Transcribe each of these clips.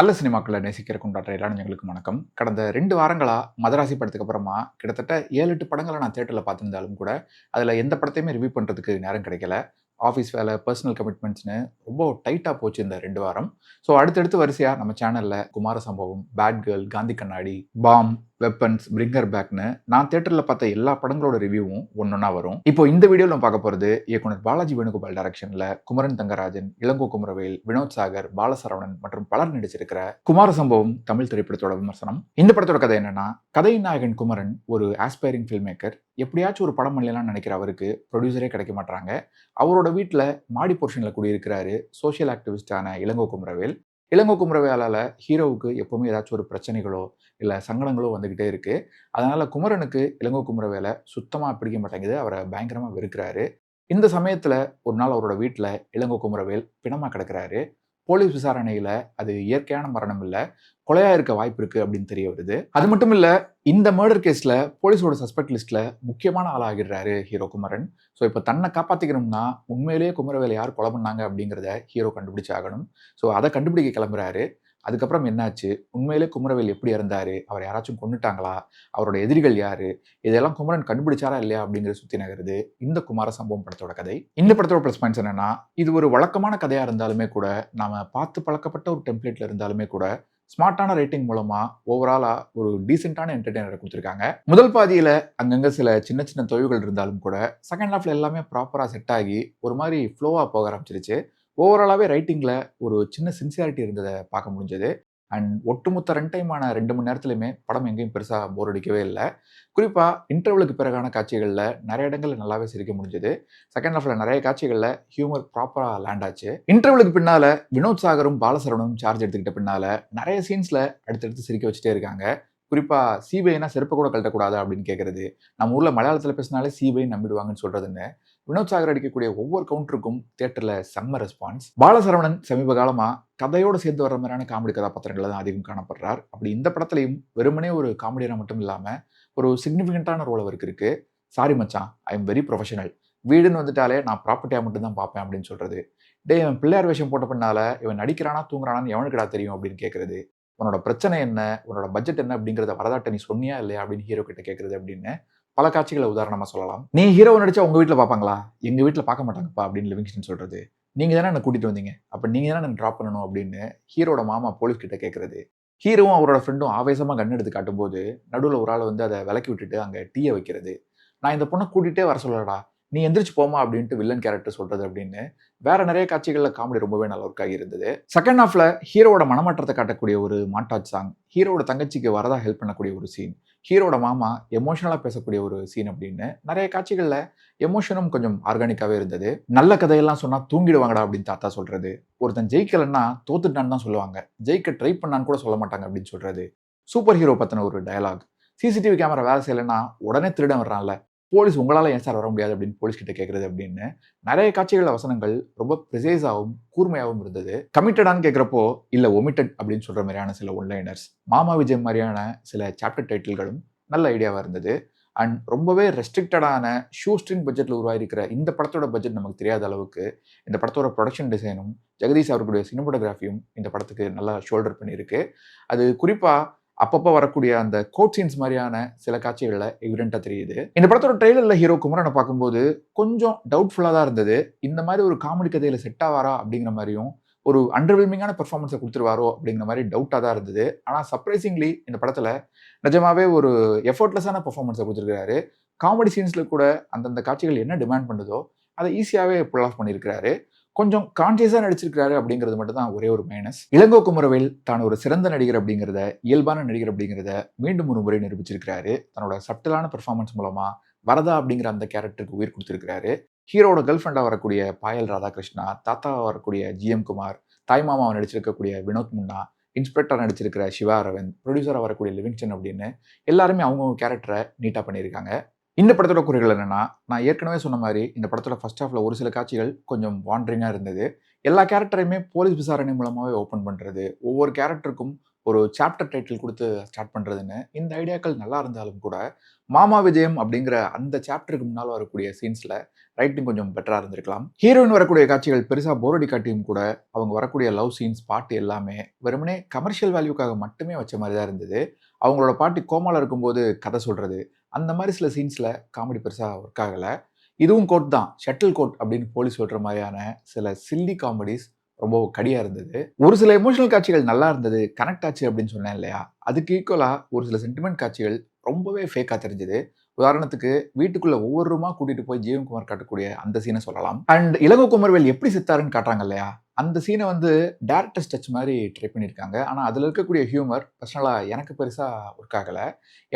நல்ல சினிமாக்களை நேசிக்கிற கொண்டாடுற இளைஞர்களுக்கு வணக்கம். கடந்த ரெண்டு வாரங்களா மதராசி படத்துக்கு அப்புறமா கிட்டத்தட்ட ஏழு எட்டு படங்களை நான் தேட்டரில் பார்த்துருந்தாலும் கூட அதில் எந்த படத்தையுமே ரிவ்யூ பண்ணுறதுக்கு நேரம் கிடைக்கல. ஆஃபீஸ் வேலை பர்சனல் கமிட்மெண்ட்ஸ்னு ரொம்ப டைட்டாக போச்சு இந்த ரெண்டு வாரம். ஸோ அடுத்தடுத்து வரிசையாக நம்ம சேனலில் குமார சம்பவம் பேட் கேர்ள் காந்தி கண்ணாடி பாம் வெப்பன்ஸ் பிரிங்கர் பேக்னு நான் தேட்டரில் பார்த்த எல்லா படங்களோட ரிவ்யூவும் ஒன்றொன்னா வரும். இப்போ இந்த வீடியோவில் நம்ம பார்க்க போகிறது இயக்குனர் பாலாஜி வேணுகோபால் டைரக்ஷனில் குமரன் தங்கராஜன் இளங்கோ குமரவேல் வினோத் சாகர் பாலசரவணன் மற்றும் பலர் நடிச்சிருக்கிற குமார சம்பவம் தமிழ் திரைப்படத்தோட விமர்சனம். இந்த படத்தோட கதை என்னன்னா கதை நாயகன் குமரன் ஒரு ஆஸ்பைரிங் ஃபில்ம் மேக்கர் எப்படியாச்சும் ஒரு படம் பண்ணலாம்னு நினைக்கிற அவருக்கு ப்ரொடியூசரே கிடைக்க மாட்டாங்க அவரோட வீட்டில் மாடி போர்ஷனில் குடியிருக்கிறாரு சோஷியல் ஆக்டிவிஸ்டான இளங்கோ குமரவேல். இளங்கோ குமரவேலால் ஹீரோவுக்கு எப்போவுமே ஏதாச்சும் ஒரு பிரச்சனைகளோ இல்லை சங்கடங்களோ வந்துக்கிட்டே இருக்குது அதனால் குமரனுக்கு இளங்கோ குமரவேலை சுத்தமாக பிடிக்க மாட்டேங்குது. அவரை பயங்கரமாக வெறுக்கிறாரு. இந்த சமயத்தில் ஒரு நாள் அவரோட வீட்டில் இளங்கோ குமரவேல் பிணமாக கிடக்கிறாரு. போலீஸ் விசாரணையில் அது இயற்கையான மரணம் இல்லை கொலையாக இருக்க வாய்ப்பு இருக்குது அப்படின்னு தெரிய வருது. அது மட்டும் இல்லை இந்த மர்டர் கேஸில் போலீஸோட சஸ்பெக்ட் லிஸ்ட்டில் முக்கியமான ஆளாகிடுறாரு ஹீரோ குமரன். ஸோ இப்போ தன்னை காப்பாற்றிக்கணும்னா உண்மையிலேயே குமரவேலை யார் கொலை பண்ணாங்க அப்படிங்கிறத ஹீரோ கண்டுபிடிச்சாகணும். ஸோ அதை கண்டுபிடிக்க கிளம்புறாரு. அதுக்கப்புறம் என்னாச்சு? உண்மையிலே குமரவேல் எப்படி இருந்தார் அவர் யாராச்சும் கொண்டுட்டாங்களா அவரோட எதிரிகள் யார்? இதெல்லாம் குமரன் கண்டுபிடிச்சாரா இல்லையா அப்படிங்கிற சுற்றி நகருது. இந்த குமார சம்பவம் படத்தோட கதை. இந்த படத்தோட ப்ளஸ் பாயிண்ட்ஸ் என்னன்னா இது ஒரு வழக்கமான கதையாக இருந்தாலுமே கூட நாம் பார்த்து பழக்கப்பட்ட ஒரு டெம்ப்ளேட்டில் இருந்தாலுமே கூட ஸ்மார்ட்டான ரேட்டிங் மூலமாக ஓவராலாக ஒரு டீசெண்டான என்டர்டைனரை கொடுத்துருக்காங்க. முதல் பாதியில் அங்கங்கே சில சின்ன சின்ன தொய்வுகள் இருந்தாலும் கூட செகண்ட் ஹாஃப்ல எல்லாமே ப்ராப்பராக செட் ஆகி ஒரு மாதிரி ஃப்ளோவாக போக ஆரம்பிச்சிருச்சு. ஓவராலாகவே ரைட்டிங்கில் ஒரு சின்ன சின்சியாரிட்டி இருந்ததை பார்க்க முடிஞ்சது. அண்ட் ஒட்டுமொத்த ரன் டைமான ரெண்டு மணி நேரத்துலையுமே படம் எங்கேயும் பெருசாக போர் அடிக்கவே இல்லை. குறிப்பாக இன்டர்வலுக்கு பிறகான காட்சிகளில் நிறைய இடங்களில் நல்லாவே சிரிக்க முடிஞ்சது. செகண்ட் ஹாஃபில் நிறைய காட்சிகளில் ஹியூமர் ப்ராப்பராக லேண்ட் ஆச்சு. இன்டர்வலுக்கு பின்னால் வினோத் சாகரும் பாலசரவனும் சார்ஜ் எடுத்துக்கிட்ட பின்னால் நிறைய சீன்ஸில் அடுத்தடுத்து சிரிக்க வச்சுட்டே இருக்காங்க. குறிப்பாக சிபிஐனா செருப்பை கூட கழட்டக்கூடாது அப்படின்னு கேட்குறது நம்ம ஊரில் மலையாளத்தில் பேசினாலே சிபிஐ நம்பிடுவாங்கன்னு சொல்கிறதுன்னு வினோத் சாகர் அடிக்கக்கூடிய ஒவ்வொரு கவுண்டருக்கும் தேட்டரில் செம்ம ரெஸ்பான்ஸ் பாலசரவணன் சமீப காலமாக கதையோடு சேர்த்து வர மாதிரியான காமெடி கதாபாத்திரங்கள் தான் அதிகம் காணப்படுறார். அப்படி இந்த படத்துலையும் வெறுமனே ஒரு காமெடியான மட்டும் இல்லாமல் ஒரு சிக்னிஃபிகண்ட்டான ரோல் அவருக்கு இருக்குது சாரி மச்சான் ஐ எம் வெரி ப்ரொஃபஷனல் வீடுன்னு வந்துட்டாலே நான் ப்ராப்பர்ட்டியாக மட்டும் தான் பார்ப்பேன் அப்படின்னு சொல்கிறது டே இவன் பிள்ளையார் வேஷம் போட்ட பின்னால் இவன் நடிக்கிறானா தூங்குறானான்னு எவனுக்குடா தெரியும்? அப்படின்னு கேட்குறது உன்னோட பிரச்சனை என்ன? உன்னோட பட்ஜெட் என்ன? அப்படிங்கிறத வரதாட்ட நீ சொன்னியா இல்லையா அப்படின்னு ஹீரோ கிட்ட கேட்குறது அப்படின்னு பல காட்சிகளை உதாரணமாக சொல்லலாம். நீ ஹீரோ நடிச்சா உங்கள் வீட்டில் பார்ப்பாங்களா? எங்கள் வீட்டில் பார்க்க மாட்டாங்கப்பா அப்படின்னு லிவிங்ஸ்டன் சொல்கிறது நீங்கள் தானே என்னை கூட்டிகிட்டு வந்தீங்க. அப்போ நீங்கள் தானே எனக்கு ட்ராப் பண்ணணும் அப்படின்னு ஹீரோட மாமா போலீஸ் கிட்ட கேட்குறது ஹீரோவும் அவரோட ஃப்ரெண்டும் ஆவேசமாக கண் எடுத்து காட்டும்போது நடுவில் ஒரு ஆள் வந்து அதை விலக்கி விட்டுட்டு அங்கே டீயை வைக்கிறது. நான் இந்த பொண்ணை கூட்டிகிட்டே வர சொல்லடா நீ எந்திரிச்சு போமா அப்படின்ட்டு வில்லன் கேரக்டர் சொல்றது அப்படின்னு வேற நிறைய காட்சிகளில் காமெடி ரொம்பவே நல்ல ஒர்க் ஆகி இருந்தது செகண்ட் ஹாஃப்ல ஹீரோட மனமாற்றத்தை காட்டக்கூடிய ஒரு மாட்டாஜ் சாங் ஹீரோட தங்கச்சிக்கு வரதா ஹெல்ப் பண்ணக்கூடிய ஒரு சீன் ஹீரோட மாமா எமோஷனலாக பேசக்கூடிய ஒரு சீன் அப்படின்னு நிறைய காட்சிகளில் எமோஷனும் கொஞ்சம் ஆர்கானிக்காகவே இருந்தது. நல்ல கதையெல்லாம் சொன்னால் தூங்கிடுவாங்கடா அப்படின்னு தாத்தா சொல்றது. ஒருத்தன் ஜெயிக்கலன்னா தோத்துட்டான்னு தான் சொல்லுவாங்க. ஜெயிக்க ட்ரை பண்ணான்னு கூட சொல்ல மாட்டாங்க அப்படின்னு சொல்றது. சூப்பர் ஹீரோ பற்றின ஒரு டயலாக் சிசிடிவி கேமரா வேலை செய்யலைன்னா உடனே திருடன் வர்றான்ல. போலீஸ் உங்களால் ஏன் சார் வர முடியாது அப்படின்னு போலீஸ் கிட்ட கேட்குறது அப்படின்னு நிறைய காட்சிகள் வசனங்கள் ரொம்ப ப்ரிசைஸாகவும் கூர்மையாகவும் இருந்தது. கமிட்டடான்னு கேட்குறப்போ இல்லை ஒமிட்டட் அப்படின்னு சொல்கிற மாதிரியான சில ஒன்லைனர்ஸ் மாமா விஜய் மாதிரியான சில சாப்டர் டைட்டில்களும் நல்ல ஐடியாவாக இருந்தது. அண்ட் ரொம்பவே ரெஸ்ட்ரிக்டடான ஷூ ஸ்ட்ரிங் பட்ஜெட்டில் உருவாயிருக்கிற இந்த படத்தோட பட்ஜெட் நமக்கு தெரியாத அளவுக்கு இந்த படத்தோட ப்ரொடக்ஷன் டிசைனும் ஜெகதீஷ் அவர்களுடைய சினிமோட்டோகிராஃபியும் இந்த படத்துக்கு நல்லா ஷோல்டர் பண்ணியிருக்கு. அது குறிப்பாக அப்பப்போ வரக்கூடிய அந்த கோட் சீன்ஸ் மாதிரியான சில காட்சிகளில் எவிடெண்ட்டாக தெரியுது. இந்த படத்தோட ட்ரெய்லரில் ஹீரோ குமரனை பார்க்கும்போது கொஞ்சம் டவுட்ஃபுல்லாக தான் இருந்தது. இந்த மாதிரி ஒரு காமெடி கதையில் செட் ஆவாரா அப்படிங்கிற மாதிரியும் ஒரு அண்டர்வெல்மிங்கான பெர்ஃபார்மன்ஸை கொடுத்துருவாரோ அப்படிங்கிற மாதிரி டவுட்டாக தான் இருந்தது. ஆனால் சர்ப்ரைசிங்லி இந்த படத்தில் நிஜமாவே ஒரு எஃபர்ட்லெஸ்ஸான பெர்ஃபார்மன்ஸை கொடுத்துருக்காரு காமெடி சீன்ஸில் கூட அந்தந்த காட்சிகள் என்ன டிமாண்ட் பண்ணுதோ அதை ஈஸியாகவே புல் ஆஃப் பண்ணியிருக்கிறாரு. கொஞ்சம் கான்சியஸாக நடிச்சிருக்கிறாரு அப்படிங்கிறது மட்டும் தான் ஒரே ஒரு மைனஸ் இளங்கோ குமரவேல் தான் ஒரு சிறந்த நடிகர் அப்படிங்கிறத இயல்பான நடிகர் அப்படிங்கிறத மீண்டும் ஒரு முறை நிரூபிச்சிருக்கிறாரு. தன்னோட சப்டலான பெர்ஃபார்மன்ஸ் மூலமாக வரதா அப்படிங்கிற அந்த கேரக்டருக்கு உயிர் கொடுத்துருக்கிறாரு. ஹீரோட கேர்ள் ஃப்ரெண்டாக வரக்கூடிய பாயல் ராதாகிருஷ்ணா தாத்தாவாக வரக்கூடிய ஜிஎம் குமார் தாய்மாமாவை நடிச்சிருக்கக்கூடிய வினோத் முன்னா இன்ஸ்பெக்டர் நடிச்சிருக்கிற சிவா அரவிந்த் ப்ரொடியூசராக வரக்கூடிய லிவிங்டன் அப்படின்னு எல்லாருமே அவங்கவுங்க கேரக்டரை நீட்டாக பண்ணியிருக்காங்க. இந்த படத்தோட குறைகள் என்னன்னா நான் ஏற்கனவே சொன்ன மாதிரி இந்த படத்தோட ஃபர்ஸ்ட் ஹாஃபில் ஒரு சில காட்சிகள் கொஞ்சம் வாண்டரிங்காக இருந்தது. எல்லா கேரக்டரையுமே போலீஸ் விசாரணை மூலமாகவே ஓப்பன் பண்ணுறது ஒவ்வொரு கேரக்டருக்கும் ஒரு சாப்டர் டைட்டில் கொடுத்து ஸ்டார்ட் பண்ணுறதுன்னு இந்த ஐடியாக்கள் நல்லா இருந்தாலும் கூட மாமா விஜயம் அப்படிங்கிற அந்த சாப்டருக்கு முன்னால் வரக்கூடிய சீன்ஸில் ரைட்டிங் கொஞ்சம் பெட்டராக இருந்திருக்கலாம். ஹீரோயின் வரக்கூடிய காட்சிகள் பெருசாக போரடி காட்டியும் கூட அவங்க வரக்கூடிய லவ் சீன்ஸ் பாட்டு எல்லாமே வெறுமனே கமர்ஷியல் வேல்யூக்காக மட்டுமே வச்ச மாதிரி தான் இருந்தது. அவங்களோட பாட்டி கோமாவில் இருக்கும்போது கதை சொல்கிறது அந்த மாதிரி சில சீன்ஸில் காமெடி பெருசாக ஒர்க் ஆகலை. இதுவும் கோட் தான். ஷட்டில் கோட் அப்படின்னு போலீஸ் சொல்கிற மாதிரியான சில சில்லி காமெடிஸ் ரொம்ப கடியாக இருந்தது. ஒரு சில எமோஷனல் காட்சிகள் நல்லா இருந்தது. கனெக்ட் ஆச்சு அப்படின்னு சொன்னேன் இல்லையா? அதுக்கு ஈக்குவலாக ஒரு சில சென்டிமெண்ட் காட்சிகள் ரொம்பவே ஃபேக்காக தெரிஞ்சுது. உதாரணத்துக்கு வீட்டுக்குள்ள ஒவ்வொரு ரூமா கூட்டிட்டு போய் ஜீவன்குமார் காட்டக்கூடிய அந்த சீனை சொல்லலாம். அண்ட் இளங்கோ குமர்வேல் எப்படி செத்தாருன்னு காட்டுறாங்க இல்லையா? அந்த சீனை வந்து டேரக்டர் டச் மாதிரி ட்ரை பண்ணியிருக்காங்க. ஆனால் அதில் இருக்கக்கூடிய ஹியூமர் பர்சனலாக எனக்கு பெருசாக ஒர்க் ஆகலை.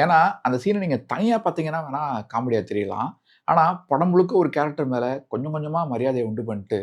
ஏன்னா அந்த சீனை நீங்கள் தனியாக பார்த்தீங்கன்னா வேணால் காமெடியாக தெரியலாம். ஆனால் படம் முழுக்க ஒரு கேரக்டர் மேலே கொஞ்சம் கொஞ்சமாக மரியாதையை உண்டு பண்ணிட்டு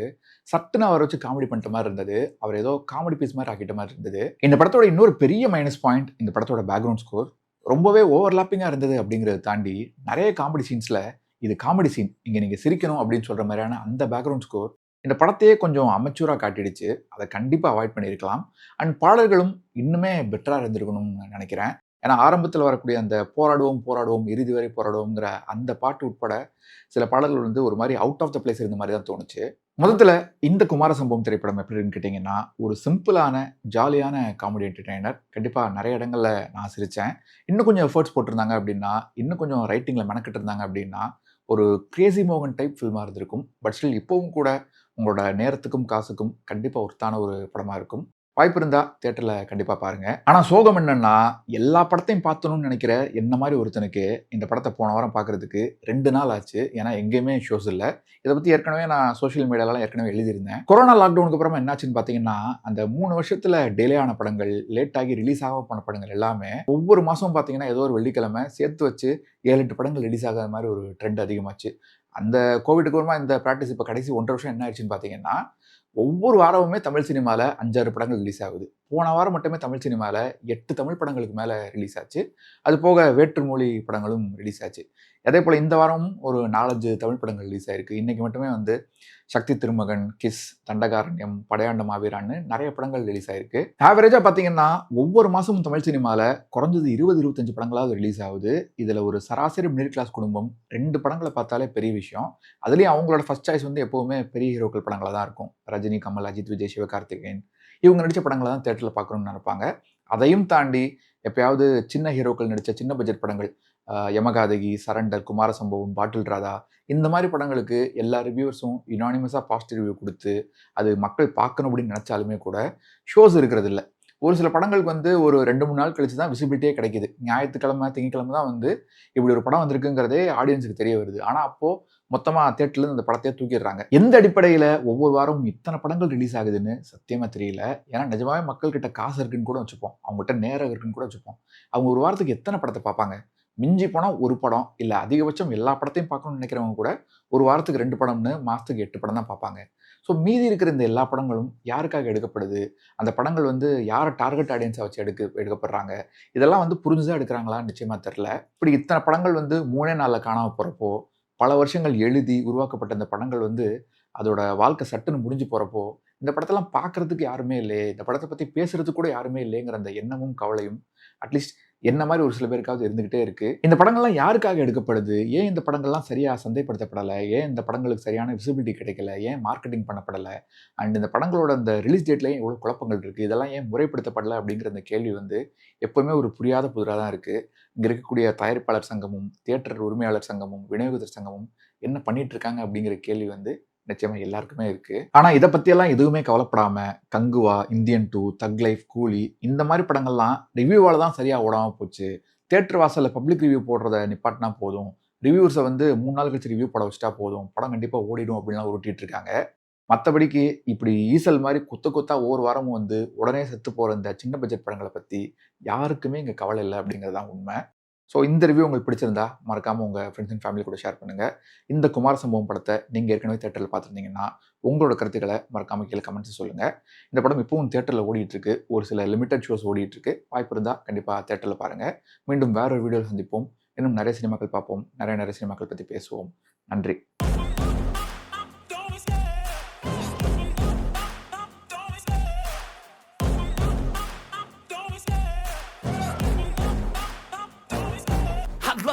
சட்டுன்னு அவரை வச்சு காமெடி பண்ணிட்ட மாதிரி இருந்தது. அவர் ஏதோ காமெடி பீஸ் மாதிரி ஆக்கிட்ட மாதிரி இருந்தது. இந்த படத்தோட இன்னொரு பெரிய மைனஸ் பாயிண்ட் இந்த படத்தோட பேக்ரவுண்ட் ஸ்கோர் ரொம்பவே ஓவர்லாப்பிங்காக இருந்தது அப்படிங்கிறத தாண்டி நிறைய காமெடி சீன்ஸில் இது காமெடி சீன் இங்கே நீங்கள் சிரிக்கணும் அப்படின்னு சொல்கிற மாதிரியான அந்த பேக்ரவுண்ட் ஸ்கோர் இந்த படத்தையே கொஞ்சம் அமைச்சூராக காட்டிடுச்சு. அதை கண்டிப்பாக அவாய்ட் பண்ணியிருக்கலாம். அண்ட் பாடல்களும் இன்னுமே பெட்டராக இருந்திருக்கணும்னு நினைக்கிறேன். ஏன்னா ஆரம்பத்தில் வரக்கூடிய அந்த போராடுவோம் போராடுவோம் இறுதி வரை போராடுவோங்கிற அந்த பாட்டு உட்பட சில பாடல்கள் வந்து ஒரு மாதிரி அவுட் ஆஃப் த பிளேஸ் இருந்த மாதிரி தான் தோணுச்சு. முதல்ல இந்த குமார சம்பவம் திரைப்படம் எப்படின்னு கேட்டிங்கன்னா ஒரு சிம்பிளான ஜாலியான காமெடி என்டர்டெய்னர் கண்டிப்பாக நிறைய இடங்களில் நான் சிரித்தேன் இன்னும் கொஞ்சம் எஃபர்ட்ஸ் போட்டிருந்தாங்க அப்படின்னா இன்னும் கொஞ்சம் ரைட்டிங்கில் மெனக்கிட்டு இருந்தாங்க அப்படின்னா ஒரு கிரேசி மோகன் டைப் ஃபில்மாக இருந்திருக்கும். பட் ஸ்டில் இப்போவும் கூட உங்களோட நேரத்துக்கும் காசுக்கும் கண்டிப்பாக ஒருத்தான ஒரு படமாக இருக்கும். வாய்ப்பு இருந்தால் தேட்டரில் கண்டிப்பாக பாருங்கள் ஆனால் சோகம் என்னன்னா எல்லா படத்தையும் பார்த்தணும்னு நினைக்கிற என்ன மாதிரி ஒருத்தனுக்கு இந்த படத்தை போன வாரம் பார்க்குறதுக்கு ரெண்டு நாள் ஆச்சு. ஏன்னா எங்கேயுமே ஷோஸ் இல்லை. இதை பற்றி ஏற்கனவே நான் சோஷியல் மீடியாலலாம் ஏற்கனவே எழுதியிருந்தேன். கொரோனா லாக்டவுனுக்கு அப்புறமா என்னாச்சுன்னு பார்த்தீங்கன்னா அந்த மூணு வருஷத்தில் டிலே ஆன படங்கள் லேட் ஆகி ரிலீஸ் ஆக போன படங்கள் எல்லாமே ஒவ்வொரு மாதமும் பார்த்தீங்கன்னா ஏதோ ஒரு வெள்ளிக்கிழமை சேர்த்து வச்சு ஏழு எட்டு படங்கள் ரிலீஸ் ஆகாத மாதிரி ஒரு ட்ரெண்ட் அதிகமாச்சு. அந்த கோவிடுக்கு அப்புறமா இந்த ப்ராக்டிஸ் இப்போ கடைசி ஒன்றரை வருஷம் என்ன ஆயிடுச்சுன்னு பார்த்தீங்கன்னா ஒவ்வொரு வாரமுமே தமிழ் சினிமாவில் அஞ்சாறு படங்கள் ரிலீஸ் ஆகுது. போன வாரம் மட்டுமே தமிழ் சினிமாவில் எட்டு தமிழ் படங்களுக்கு மேலே ரிலீஸ் ஆச்சு. அது போக வேற்றுமொழி படங்களும் ரிலீஸ் ஆச்சு. அதே போல் இந்த வாரமும் ஒரு நாலஞ்சு தமிழ் படங்கள் ரிலீஸ் ஆயிருக்கு. இன்றைக்கி மட்டுமே வந்து சக்தி திருமகன் கிஸ் தண்டகாரண்யம் படையாண்ட மாவீரான்னு நிறைய படங்கள் ரிலீஸ் ஆயிருக்கு. ஆவரேஜாக பார்த்தீங்கன்னா ஒவ்வொரு மாதமும் தமிழ் சினிமாவில் குறைஞ்சது இருபது இருபத்தஞ்சு படங்களாவது ரிலீஸ் ஆகுது. இதில் ஒரு சராசரி மிடில் கிளாஸ் குடும்பம் ரெண்டு படங்களை பார்த்தாலே பெரிய விஷயம். அதுலேயும் அவங்களோட ஃபர்ஸ்ட் சாய்ஸ் வந்து எப்போவுமே பெரிய ஹீரோக்கள் படங்களாக தான் இருக்கும். ரஜினி கமல் அஜித் விஜய் சிவகார்த்திகேயன் இவங்க நடித்த படங்களை தான் தேட்டரில் பார்க்கணும்னு நினைப்பாங்க. அதையும் தாண்டி எப்பயாவது சின்ன ஹீரோக்கள் நடித்த சின்ன பட்ஜெட் படங்கள் யமகாதகி சரண்டர் குமார சம்பவம் பாட்டில் ராதா இந்த மாதிரி படங்களுக்கு எல்லா ரிவ்யூவர்ஸும் யுனானிமஸாக பாசிட்டிவ் ரிவ்யூ கொடுத்து அது மக்கள் பார்க்கணும் அப்படின்னு நினச்சாலுமே கூட ஷோஸ் இருக்கிறது இல்லை ஒரு சில படங்களுக்கு வந்து ஒரு ரெண்டு மூணு நாள் கழிச்சு தான் விசிபிலிட்டியே கிடைக்குது. ஞாயிற்றுக்கிழமை திங்கக்கிழமை தான் வந்து இப்படி ஒரு படம் வந்திருக்குங்கிறதே ஆடியன்ஸுக்கு தெரிய வருது. ஆனால் அப்போது மொத்தமாக தேட்டர்லேருந்து அந்த படத்தையே தூக்கிடுறாங்க. எந்த அடிப்படையில் ஒவ்வொரு வாரமும் இத்தனை படங்கள் ரிலீஸ் ஆகுதுன்னு சத்தியமாக தெரியல. ஏன்னா நிஜமாவே மக்கள்கிட்ட காசு இருக்குன்னு கூட வச்சுப்போம். அவங்ககிட்ட நேரம் இருக்குன்னு கூட வச்சுப்போம். அவங்க ஒரு வாரத்துக்கு எத்தனை படத்தை பார்ப்பாங்க? மிஞ்சி போனால் ஒரு படம் இல்லை அதிகபட்சம் எல்லா படத்தையும் பார்க்கணும்னு நினைக்கிறவங்க கூட ஒரு வாரத்துக்கு ரெண்டு படம்னு மாதத்துக்கு எட்டு படம் தான் பார்ப்பாங்க. ஸோ மீதி இருக்கிற இந்த எல்லா படங்களும் யாருக்காக எடுக்கப்படுது? அந்த படங்கள் வந்து யாரை டார்கெட் ஆடியன்ஸை வச்சு எடுக்க எடுக்கப்படுறாங்க? இதெல்லாம் வந்து புரிஞ்சுதான் எடுக்கிறாங்களான்னு நிச்சயமாக தெரில இப்படி இத்தனை படங்கள் வந்து மூணே நாளில் காணாமல் போகிறப்போ பல வருஷங்கள் எழுதி உருவாக்கப்பட்ட இந்த படங்கள் வந்து அதோட வாழ்க்கை சட்டுன்னு முடிஞ்சு போகிறப்போ இந்த படத்தெல்லாம் பார்க்கறதுக்கு யாருமே இல்லையே இந்த படத்தை பற்றி பேசுகிறதுக்கு கூட யாருமே இல்லைங்கிற அந்த எண்ணமும் கவலையும் அட்லீஸ்ட் என்ன மாதிரி ஒரு சில பேருக்காவது இருந்துகிட்டே இருக்கு. இந்த படங்கள்லாம் யாருக்காக எடுக்கப்படுது? ஏன் இந்த படங்கள்லாம் சரியா சந்தைப்படுத்தப்படலை? ஏன் இந்த படங்களுக்கு சரியான விசிபிலிட்டி கிடைக்கல? ஏன் மார்க்கெட்டிங் பண்ணப்படலை? அண்ட் இந்த படங்களோட அந்த ரிலீஸ் டேட்லேயும் இவ்வளோ குழப்பங்கள் இருக்குது இதெல்லாம் ஏன் முறைப்படுத்தப்படலை அப்படிங்கிற அந்த கேள்வி வந்து எப்போவுமே ஒரு புரியாத புதிராக தான் இருக்குது இங்கே இருக்கக்கூடிய தயாரிப்பாளர் சங்கமும் தியேட்டர் உரிமையாளர் சங்கமும் விநியோகத்தர் சங்கமும் என்ன பண்ணிட்டு இருக்காங்க அப்படிங்கிற கேள்வி வந்து நிச்சயமா எல்லாருக்குமே இருக்கு. ஆனா இதை பத்தியெல்லாம் எதுவுமே கவலைப்படாம Kanguva Indian two thug life Coolie இந்த மாதிரி படங்கள்லாம் ரிவ்யூவால தான் சரியா ஓடாம போச்சு. தேட்டர் வாசல்ல பப்ளிக் ரிவ்யூ போடுறத நிப்பாட்டினா போதும். ரிவ்யூஸை வந்து மூணு நாள் கழிச்சு ரிவ்யூ படம் வச்சுட்டா போதும். படம் கண்டிப்பாக ஓடிடும் அப்படின்லாம் உருட்டிட்டு இருக்காங்க. மற்றபடிக்கு இப்படி ஈசல் மாதிரி கொத்து கொத்தா ஒவ்வொரு வாரமும் வந்து உடனே செத்து போகிற இந்த சின்ன பட்ஜெட் படங்களை பற்றி யாருக்குமே இங்கே கவலை இல்லை அப்படிங்கிறது தான் உண்மை. ஸோ இந்த ரிவ்யூ உங்களுக்கு பிடிச்சிருந்தா மறக்காமல் உங்கள் ஃப்ரெண்ட்ஸ் அண்ட் ஃபேமிலி கூட ஷேர் பண்ணுங்கள் இந்த குமார சம்பவம் படத்தை நீங்கள் ஏற்கனவே தேட்டரில் பார்த்துருந்தீங்கன்னா உங்களோட கருத்துக்களை மறக்காமல் கீழே கமெண்ட்ஸ் சொல்லுங்கள் இந்த படம் இப்போவும் தேட்டரில் ஓடிட்டுருக்கு ஒரு சில லிமிட்டட் ஷோஸ் ஓடிட்டுருக்கு வாய்ப்பு இருந்தால் கண்டிப்பாக தேட்டரில் பாருங்கள் மீண்டும் வேற ஒரு வீடியோவில் சந்திப்போம். இன்னும் நிறைய சினிமாக்கள் பார்ப்போம். நிறைய நிறைய சினிமாக்கள் பற்றி பேசுவோம். நன்றி.